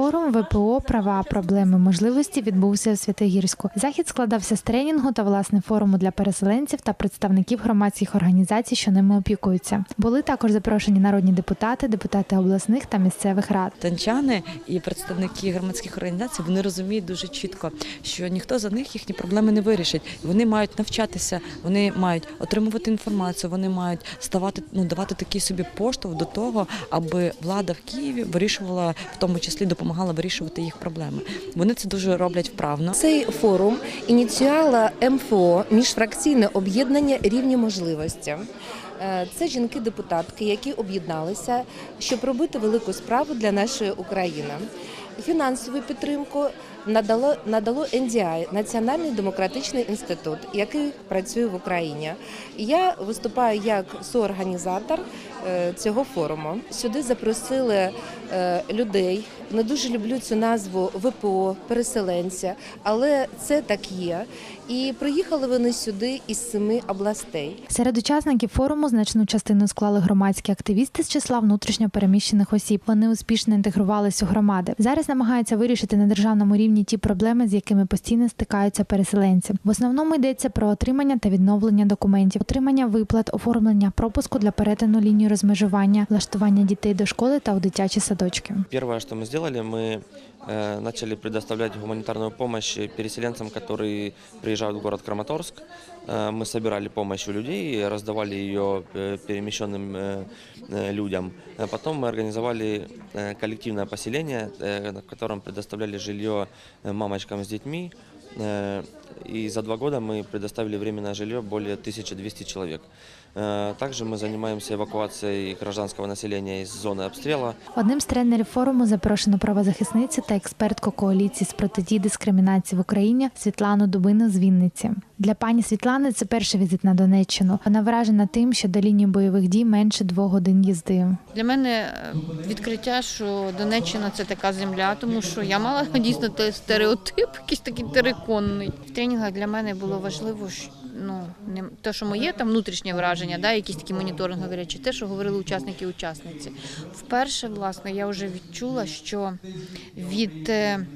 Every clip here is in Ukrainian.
Форум ВПО права, проблеми, можливості відбувся у Святогірську. Захід складався з тренінгу та власне форуму для переселенців та представників громадських організацій, що ними опікуються. Були також запрошені народні депутати, депутати обласних та місцевих рад. Танчани і представники громадських організацій вони розуміють дуже чітко, що ніхто за них їхні проблеми не вирішить. Вони мають навчатися, вони мають отримувати інформацію, вони мають ставати ну давати такий собі поштовх до того, аби влада в Києві вирішувала, в тому числі допомагала вирішувати їх проблеми. Вони це дуже роблять вправно. Цей форум ініціювала МФО міжфракційне об'єднання рівні можливості. Е, Це жінки-депутатки, які об'єдналися, щоб робити велику справу для нашої України. Фінансову підтримку надало надало NDI – Національний демократичний інститут, який працює в Україні. Я виступаю як соорганізатор е, цього форуму. Сюди запросили е, людей. Не дуже люблю цю назву ВПО, переселенця, але це так є. І приїхали вони сюди із семи областей. Серед учасників форуму значну частину склали громадські активісти з числа внутрішньо переміщених осіб. Вони успішно інтегрувалися у громади. Зараз намагаються вирішити на державному рівні ті проблеми, з якими постійно стикаються переселенці. В основному йдеться про отримання та відновлення документів, отримання виплат, оформлення пропуску для перетину лінії розмежування, влаштування дітей до школи та у дитячі садочки. Первое, что мы сделали, мы э, начали предоставлять гуманитарную помощь переселенцам, которые приезжают в город Краматорск. Э, мы собирали помощь у людей, и раздавали ее э, перемещенным э, э, людям. А Потом мы организовали э, коллективное поселение, э, в котором предоставляли жилье э, мамочкам с детьми. Э, И за два года мы предоставили временное жилье более 1200 человек. Э, Также мы занимаемся эвакуацией гражданского населения из зоны обстрела. Одним з тренерів форуму запрошено правозахисницю та експертку коаліції з протидії дискримінації в Україні Світлану Дубину з Вінниці. Для пані Світлани це перший візит на Донеччину. Вона вражена тим, що до лінії бойових дій менше двох годин їзди. Для мене е, відкриття, що Донеччина це така земля, тому що я мала дійсно стереотип, якийсь такий териконний. В тренінгах для мене було важливо, що, ну не те, що моє там внутрішнє враження, да, якісь такі моніторингові речі, те, що говорили учасники і учасниці. Вперше, власне, я вже відчула, що від е,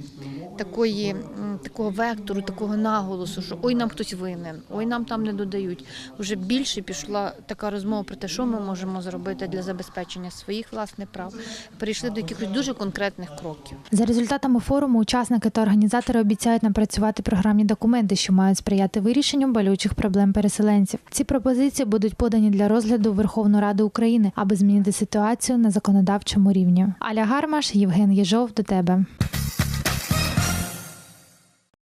такої такого вектору, такого наголосу, що ой, нам хтось винен, ой, нам там не додають. Вже більше пішла така розмова про те, що ми можемо зробити для забезпечення своїх власних прав. Перейшли до якихось дуже конкретних кроків. За результатами форуму учасники та організатори обіцяють напрацювати програмні документи, що мають сприяти вирішенню болючих проблем переселенців. Ці пропозиції будуть подані для розгляду Верховної Ради України, аби змінити ситуацію на законодавчому рівні. Аля Гармаш, Євген Єжов, до тебе.